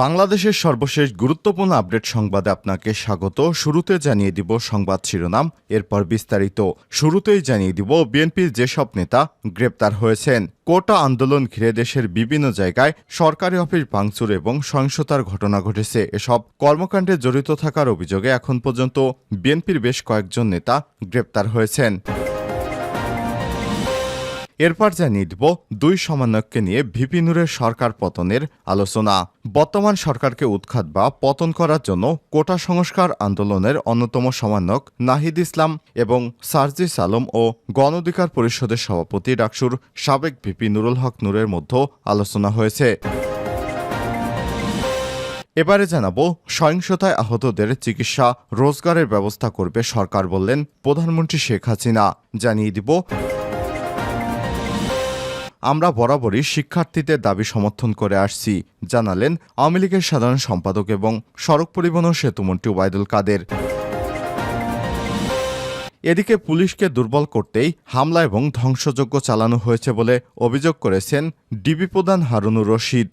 বাংলাদেশের সর্বশেষ গুরুত্বপূর্ণ আপডেট সংবাদে আপনাকে স্বাগত। শুরুতে জানিয়ে দিব সংবাদ শিরোনাম, এরপর বিস্তারিত। শুরুতেই জানিয়ে দিব বিএনপির যেসব নেতা গ্রেপ্তার হয়েছেন। কোটা আন্দোলন ঘিরে দেশের বিভিন্ন জায়গায় সরকারি অফিস ভাঙচুর এবং সহিংসতার ঘটনা ঘটেছে। এসব কর্মকাণ্ডে জড়িত থাকার অভিযোগে এখন পর্যন্ত বিএনপির বেশ কয়েকজন নেতা গ্রেপ্তার হয়েছেন। এরপর জানিয়ে দিব দুই সমন্বয়ককে নিয়ে ভিপি নুরের সরকার পতনের আলোচনা। বর্তমান সরকারকে উৎখাত বা পতন করার জন্য কোটা সংস্কার আন্দোলনের অন্যতম সমন্বয়ক নাহিদ ইসলাম এবং সার্জিস আলম ও গণ অধিকার পরিষদের সভাপতি ডাকসুর সাবেক ভিপি নুরুল হক নূরের মধ্যে আলোচনা হয়েছে। এবারে জানাব, সহিংসতায় আহতদের চিকিৎসা রোজগারের ব্যবস্থা করবে সরকার বললেন প্রধানমন্ত্রী শেখ হাসিনা। জানিয়ে দিব আমরা বরাবরই শিক্ষার্থীদের দাবি সমর্থন করে আসছি, জানালেন আওয়ামী লীগের সাধারণ সম্পাদক এবং সড়ক পরিবহন সেতুমন্ত্রী ওবায়দুল কাদের। এদিকে পুলিশকে দুর্বল করতেই হামলা এবং ধ্বংসযজ্ঞ চালানো হয়েছে বলে অভিযোগ করেছেন ডিবি প্রধান হারুনুর রশিদ।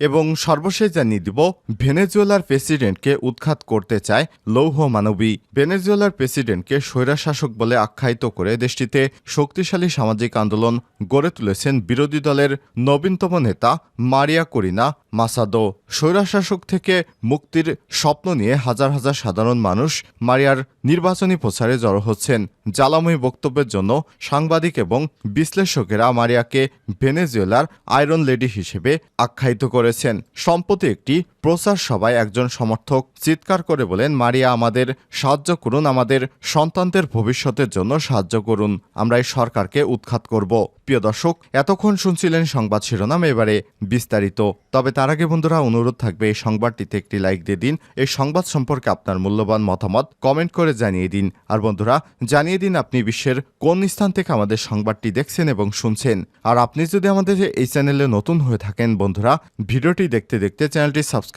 এবং সর্বশেষ জানিয়ে দিব, ভেনেজুয়েলার প্রেসিডেন্টকে উৎখাত করতে চায় লৌহ মানবী। ভেনেজুয়েলার প্রেসিডেন্টকে স্বৈরাশাসক বলে আখ্যায়িত করে দেশটিতে শক্তিশালী সামাজিক আন্দোলন গড়ে তুলেছেন বিরোধী দলের নবীনতম নেতা মারিয়া করিনা মাসাদো। স্বৈরাশাসক থেকে মুক্তির স্বপ্ন নিয়ে হাজার হাজার সাধারণ মানুষ মারিয়ার নির্বাচনী প্রচারে জড়ো হচ্ছেন। জ্বালাময়ী বক্তব্যের জন্য সাংবাদিক এবং বিশ্লেষকেরা মারিয়াকে ভেনেজুয়েলার আয়রন লেডি হিসেবে আখ্যায়িত করেছেন। সম্প্রতি একটি প্রচার সভায় একজন সমর্থক চিৎকার করে বলেন, মারিয়া, আমাদের সাহায্য করুন, আমাদের সন্তানদের ভবিষ্যতের জন্য সাহায্য করুন, আমরা এই সরকারকে উৎখাত করব। প্রিয় দর্শক, এতক্ষণ শুনছিলেন সংবাদ শিরোনাম, এবারে বিস্তারিত। তবে তার আগে বন্ধুরা, অনুরোধ থাকবে, এই সংবাদটিতে একটি লাইক দিয়ে দিন, এই সংবাদ সম্পর্কে আপনার মূল্যবান মতামত কমেন্ট করে জানিয়ে দিন। আর বন্ধুরা, জানিয়ে দিন আপনি বিশ্বের কোন স্থান থেকে আমাদের সংবাদটি দেখছেন এবং শুনছেন। আর আপনি যদি আমাদের এই চ্যানেলে নতুন হয়ে থাকেন, বন্ধুরা, ভিডিওটি দেখতে দেখতে চ্যানেলটি সাবস্ক্রাইব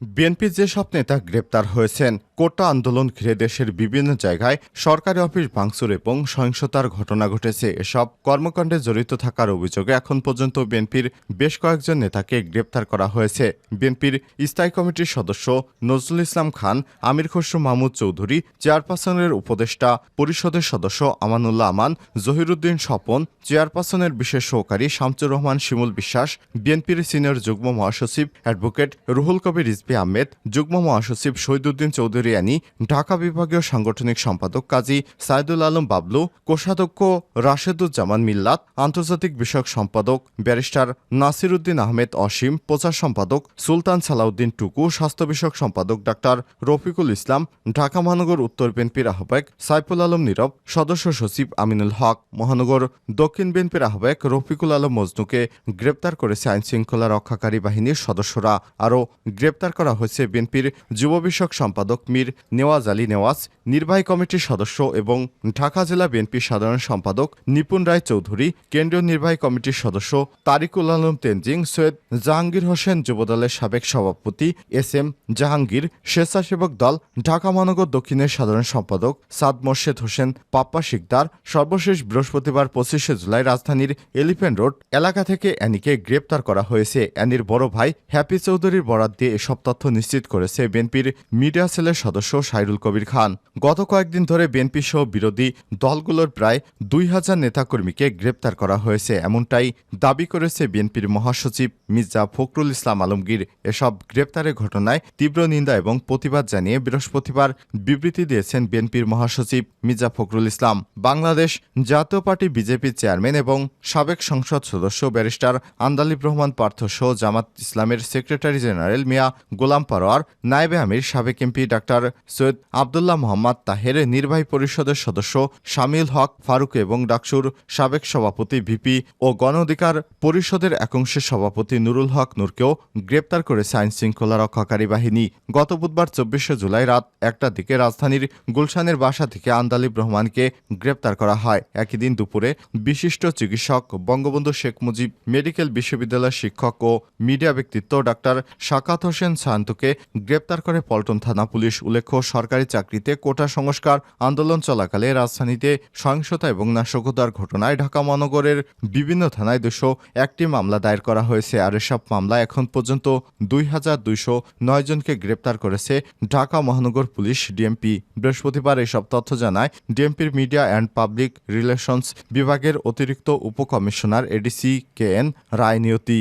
বিএনপির যেসব নেতা গ্রেপ্তার হয়েছেন, কোটা আন্দোলন ঘিরে দেশের বিভিন্ন জায়গায় সরকারি অফিস ভাঙচুর এবং সহিংসতার ঘটনা ঘটেছে। এসব কর্মকাণ্ডে জড়িত থাকার অভিযোগে এখন পর্যন্ত বিএনপির বেশ কয়েকজন নেতাকে গ্রেপ্তার করা হয়েছে। বিএনপির স্থায়ী কমিটির সদস্য নজরুল ইসলাম খান, আমির খসরু মাহমুদ চৌধুরী, চেয়ারপারসনের উপদেষ্টা পরিষদের সদস্য আমানুল্লাহ আমান, জহিরুদ্দিন স্বপন, চেয়ারপারসনের বিশেষ সহকারী শামচুর রহমান শিমুল বিশ্বাস, বিএনপির সিনিয়র যুগ্ম মহাসচিব অ্যাডভোকেট রুহুল কবির রিজভি আহমেদ, যুগ্ম মহাসচিব শহীদুদ্দিন চৌধুরী আনি, ঢাকা বিভাগীয় সাংগঠনিক সম্পাদক কাজী সাইদুল আলম বাবলু, কোষাধ্যক্ষ রাশেদুজ্জামান মিল্লাত, আন্তর্জাতিক বিষয়ক সম্পাদক ব্যারিস্টার নাসিরুদ্দিন আহমেদ অসীম, প্রচার সম্পাদক সুলতান সালাউদ্দিন টুকু, স্বাস্থ্য বিষয়ক সম্পাদক ডাক্তার রফিকুল ইসলাম, ঢাকা মহানগর উত্তর বিএনপির আহ্বায়ক সাইফুল আলম নীরব, সদস্য সচিব আমিনুল হক, মহানগর দক্ষিণ বিএনপির আহ্বায়ক রফিকুল আলম মজনুকে গ্রেপ্তার করেছে আইনশৃঙ্খলা রক্ষাকারী বাহিনীর সদস্যরা। আরও গ্রেপ্তার করা হয়েছে বিএনপির যুব বিষয়ক সম্পাদক মীর নেওয়াজ আলী নেওয়াজ, নির্বাহী কমিটির সদস্য এবং ঢাকা জেলা বিএনপির সাধারণ সম্পাদক নিপুণ রায় চৌধুরী, কেন্দ্রীয় নির্বাহী কমিটির সদস্য তারিকুল আলম তেনজিং, সৈয়দ জাহাঙ্গীর হোসেন যুবদলের সাবেক সভাপতি এস এম জাহাঙ্গীর, স্বেচ্ছাসেবক দল ঢাকা মহানগর দক্ষিণের সাধারণ সম্পাদক সাদ মোর্শেদ হোসেন, পাপ্পা শিকদার, সর্বশেষ বৃহস্পতিবার পঁচিশে জুলাই রাজধানীর এলিফেন্ট রোড এলাকা থেকে অ্যানিকে গ্রেপ্তার করা হয়েছে। অ্যানির বড় ভাই হ্যাপি চৌধুরীর বরাত দিয়ে এসব তথ্য নিশ্চিত করেছে বিএনপির মিডিয়া সেলের সদস্য সাইরুল কবির খান। গত কয়েকদিন ধরে বিএনপি সহ বিরোধী দলগুলোর প্রায় দুই হাজার নেতাকর্মীকে গ্রেপ্তার করা হয়েছে, এমনটাই দাবি করেছে বিএনপির মহাসচিব মির্জা ফখরুল ইসলাম আলমগীর। এসব গ্রেপ্তারের ঘটনায় তীব্র নিন্দা এবং প্রতিবাদ জানিয়ে বৃহস্পতিবার বিবৃতি দিয়েছেন বিএনপির মহাসচিব মির্জা ফখরুল ইসলাম। বাংলাদেশ জাতীয় পার্টি বিজেপির চেয়ারম্যান এবং সাবেক সংসদ সদস্য ব্যারিস্টার আন্দালিব রহমান পার্থ সহ জামাত ইসলামের সেক্রেটারি জেনারেল মিয়া গোলাম পারোয়ার, নায়েবে আমির, সাবেক এমপি ডাক্তার সৈয়দ আবদুল্লাহ মোহাম্মদ তাহের, নির্বাহী পরিষদের সদস্য শামিল হক ফারুক এবং ডাকসুর সাবেক সভাপতি ভিপি ও গণ অধিকার পরিষদের একাংশের সভাপতি নুরুল হক নূরকেও গ্রেপ্তার করেছে আইন শৃঙ্খলা রক্ষাকারী বাহিনী। গত বুধবার চব্বিশে জুলাই রাত একটার দিকে রাজধানীর গুলশানের বাসা থেকে আন্দালিব রহমানকে গ্রেপ্তার করা হয়। একই দিন দুপুরে বিশিষ্ট চিকিৎসক বঙ্গবন্ধু শেখ মুজিব, মেডিকেল বিশ্ববিদ্যালয়ের শিক্ষক ও মিডিয়া ব্যক্তিত্ব ডাক্তার শাকাত হোসেন সায়ন্তকে গ্রেপ্তার করে পল্টন থানা পুলিশ। উল্লেখ্য, সরকারি চাকরিতে কোটা সংস্কার আন্দোলন চলাকালে রাজধানীতে সহিংসতা এবং নাশকতার ঘটনায় ঢাকা মহানগরের বিভিন্ন থানায় দুশো একটি মামলা দায়ের করা হয়েছে। আর এসব মামলা এখন পর্যন্ত দুই হাজার দুইশো নয় জনকে গ্রেপ্তার করেছে ঢাকা মহানগর পুলিশ ডিএমপি। বৃহস্পতিবার এসব তথ্য জানায় ডিএমপির মিডিয়া অ্যান্ড পাবলিক রিলেশনস বিভাগের অতিরিক্ত উপকমিশনার এডিসি কে এন রায় নিয়তি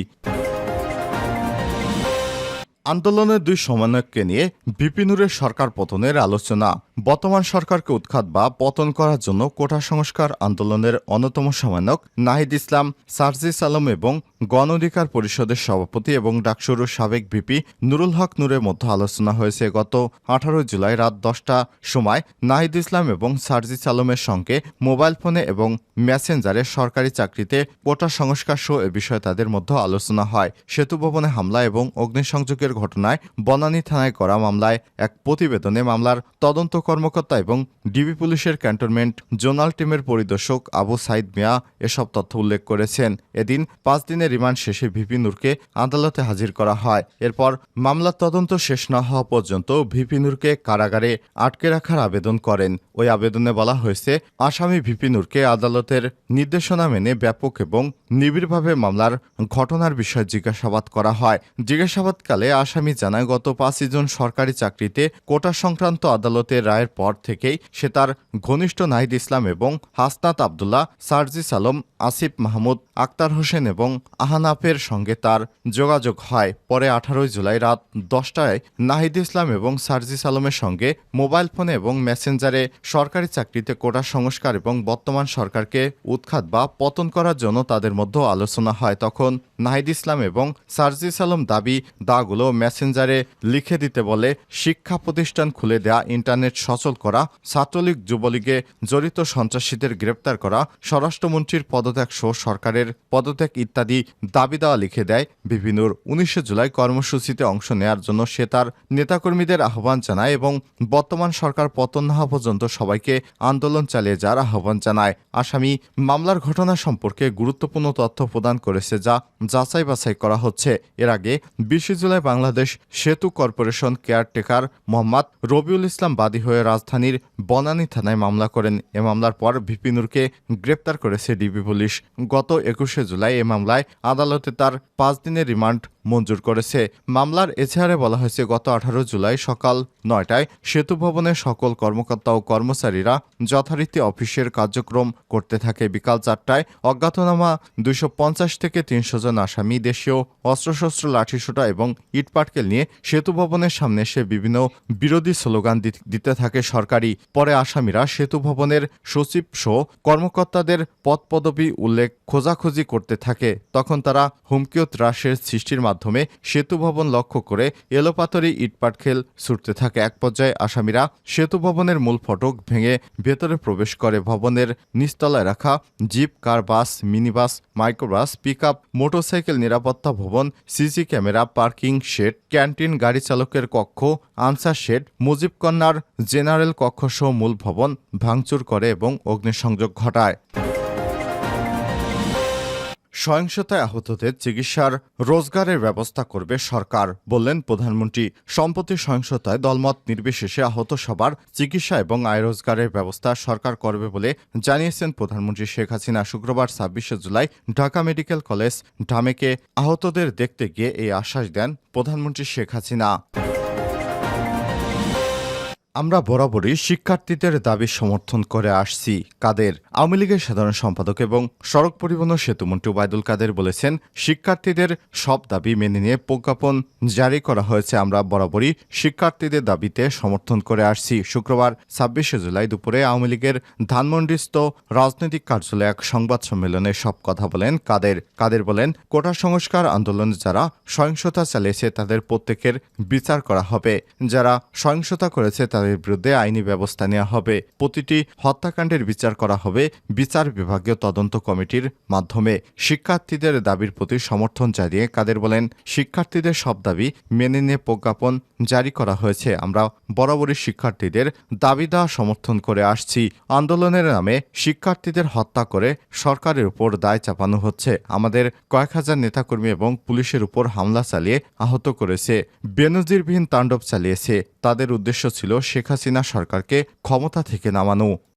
আন্দোলনের দুই সমন্বয়ককে নিয়ে বিপিনুরের সরকার পতনের আলোচনা। বর্তমান সরকারকে উৎখাত বা পতন করার জন্য কোটা সংস্কার আন্দোলনের অন্যতম সমন্বয়ক নাহিদ ইসলাম, সার্জিস আলম এবং গণ অধিকার পরিষদের সভাপতি এবং ডাকসুর সাবেক ভিপি নুরুল হক নূরের মধ্যে আলোচনা হয়েছে। গত আঠারো জুলাই রাত দশটা সময় নাহিদ ইসলাম এবং সার্জিস আলমের সঙ্গে মোবাইল ফোনে এবং মেসেঞ্জারে সরকারি চাকরিতে কোটা সংস্কার সহ এ বিষয়ে তাদের মধ্যে আলোচনা হয়। সেতু ভবনে হামলা এবং অগ্নিসংযোগের ঘটনায় বনানী থানায় করা মামলায় এক প্রতিবেদনে মামলার তদন্ত কর্মকর্তা এবং ডিবি পুলিশের ক্যান্টনমেন্ট জোনাল টিমের পরিদর্শক আবু সাইদ মিয়া এসব তথ্য উল্লেখ করেছেন। এদিন পাঁচ দিনের রিমান্ড শেষে ভিপি নূরকে আদালতে হাজির করা হয়। এরপর মামলার তদন্ত শেষ না হওয়া পর্যন্ত ভিপি নূরকে কারাগারে আটকে রাখার আবেদন করেন। ওই আবেদনে বলা হয়েছে, আসামি ভিপি নূরকে আদালতের নির্দেশনা মেনে ব্যাপক এবং নিবিড়ভাবে মামলার ঘটনার বিষয়ে জিজ্ঞাসাবাদ করা হয়। জিজ্ঞাসাবাদকালে আসামি জানায়, গত পাঁচই জুন সরকারি চাকরিতে কোটা সংক্রান্ত আদালতের রায়ের পর থেকেই সে তার ঘনিষ্ঠ নাহিদ ইসলাম এবং হাসনাত আবদুল্লাহ, সার্জিস আলম, আসিফ মাহমুদ, আক্তার হোসেন এবং আহানাফের সঙ্গে তার যোগাযোগ হয়। পরে আঠারোই জুলাই রাত দশটায় নাহিদ ইসলাম এবং সার্জিস আলমের সঙ্গে মোবাইল ফোনে এবং মেসেঞ্জারে সরকারি চাকরিতে কোটা সংস্কার এবং বর্তমান সরকারকে উৎখাত বা পতন করার জন্য তাদের মধ্যে আলোচনা হয়। তখন নাহিদ ইসলাম এবং সার্জিস আলম দাবি দাগুলো মেসেঞ্জারে লিখে দিতে বলে, শিক্ষা প্রতিষ্ঠান খুলে দেয়া, ইন্টারনেট সচল করা, ছাত্রলীগ যুবলীগে জড়িত সন্ত্রাসীদের গ্রেপ্তার করা, স্বরাষ্ট্রমন্ত্রীর পদত্যাগ সহ সরকারের পদত্যাগ ইত্যাদি দাবি দেওয়া লিখে দেয় বিভিন্নর উনিশে জুলাই কর্মসূচিতে অংশ নেয়ার জন্য সে তার নেতাকর্মীদের আহ্বান জানায় এবং বর্তমান সরকার পতন না হওয়া পর্যন্ত সবাইকে আন্দোলন চালিয়ে যাওয়ার আহ্বান জানায়। আসামি মামলার ঘটনা সম্পর্কে গুরুত্বপূর্ণ তথ্য প্রদান করেছে যা যাচাই বাছাই করা হচ্ছে। এর আগে বিশে জুলাই বাংলাদেশ সেতু কর্পোরেশন কেয়ারটেকার মোহাম্মদ রবিউল ইসলাম বাদী হয়ে রাজধানীর বনানী থানায় মামলা করেন। এ মামলার পর ভিপিনুরকে গ্রেপ্তার করেছে ডিবি পুলিশ। গত একুশে জুলাই এ মামলায় আদালতে তার পাঁচ দিনের রিমান্ড মঞ্জুর করেছে। মামলার এছাড়ে বলা হয়েছে, গত আঠারো জুলাই সকাল নয়টায় সেতু ভবনের সকল কর্মকর্তা ও কর্মচারীরা যথারীতি অফিসের কার্যক্রম করতে থাকে। বিকাল চারটায় অজ্ঞাতনামা পঞ্চাশ থেকে তিনশো জন আসামি দেশীয় অস্ত্রশস্ত্র, লাঠিসোঁটা এবং ইটপাটকেল নিয়ে সেতু ভবনের সামনে এসে বিভিন্ন বিরোধী স্লোগান দিতে থাকে সরকারি। পরে আসামিরা সেতু ভবনের সচিব সহ কর্মকর্তাদের পদ পদবি উল্লেখ খোঁজাখুঁজি করতে থাকে। তখন তারা হুমকি ও ত্রাসের সৃষ্টির মাধ্যমে সেতু ভবন লক্ষ্য করে এলোপাতরি ইটপাটখেল ছুটতে থাকে। এক পর্যায়ে আসামিরা সেতু ভবনের মূল ফটক ভেঙে ভেতরে প্রবেশ করে। ভবনের নিচতলায় রাখা jeep, car bus, minibus, microbus pickup motorcycle নিরাপত্তা ভবন, CC camera, parking shed, canteen, গাড়ি চালকের কক্ষ, আনসার শেড, মুজিব কন্যার জেনারেল কক্ষসহ মূল ভবন ভাঙচুর করে এবং অগ্নিসংযোগ ঘটায়। সহিংসতায় আহতদের চিকিৎসার রোজগারের ব্যবস্থা করবে সরকার, বললেন প্রধানমন্ত্রী। সম্প্রতি সহিংসতায় দলমত নির্বিশেষে আহত সবার চিকিৎসা এবং আয় রোজগারের ব্যবস্থা সরকার করবে বলে জানিয়েছেন প্রধানমন্ত্রী শেখ হাসিনা শুক্রবার ছাব্বিশে জুলাই ঢাকা মেডিকেল কলেজ, ঢামেকে আহতদের দেখতে গিয়ে এই আশ্বাস দেন প্রধানমন্ত্রী শেখ হাসিনা। আমরা বরাবরই শিক্ষার্থীদের দাবি সমর্থন করে আসছি, কাদের? আওয়ামী লীগের সাধারণ সম্পাদক এবং সড়ক পরিবহন সেতুমন্ত্রী ওবায়দুল কাদের বলেছেন, শিক্ষার্থীদের সব দাবি মেনে নিয়ে প্রজ্ঞাপন জারি করা হয়েছে। আমরা বরাবরই শিক্ষার্থীদের দাবিতে সমর্থন করে আসছি। শুক্রবার ছাব্বিশে জুলাই দুপুরে আওয়ামী লীগের ধানমন্ডিস্থ রাজনৈতিক কার্যালয়ে এক সংবাদ সম্মেলনে সব কথা বলেন কাদের। কাদের বলেন, কোটা সংস্কার আন্দোলনে যারা সহিংসতা চালিয়েছে তাদের প্রত্যেকের বিচার করা হবে। যারা সহিংসতা করেছে তাদের বিরুদ্ধে আইনি ব্যবস্থা নেওয়া হবে। প্রতিটি হত্যাকাণ্ডের বিচার করা হবে বিচার বিভাগীয় তদন্ত কমিটির মাধ্যমে। শিক্ষার্থীদের দাবির প্রতি সমর্থন জানিয়ে কাদের বলেন, শিক্ষার্থীদের সব দাবি মেনে নিয়ে প্রজ্ঞাপন জারি করা হয়েছে। আমরা বরাবরই শিক্ষার্থীদের দাবি দেওয়া সমর্থন করে আসছি। আন্দোলনের নামে শিক্ষার্থীদের হত্যা করে সরকারের উপর দায় চাপানো হচ্ছে। আমাদের কয়েক হাজার নেতাকর্মী এবং পুলিশের উপর হামলা চালিয়ে আহত করেছে। বেনজিরবিহীন তাণ্ডব চালিয়েছে। তাদের উদ্দেশ্য ছিল শেখ হাসিনা সরকারকে ক্ষমতা থেকে নামানো।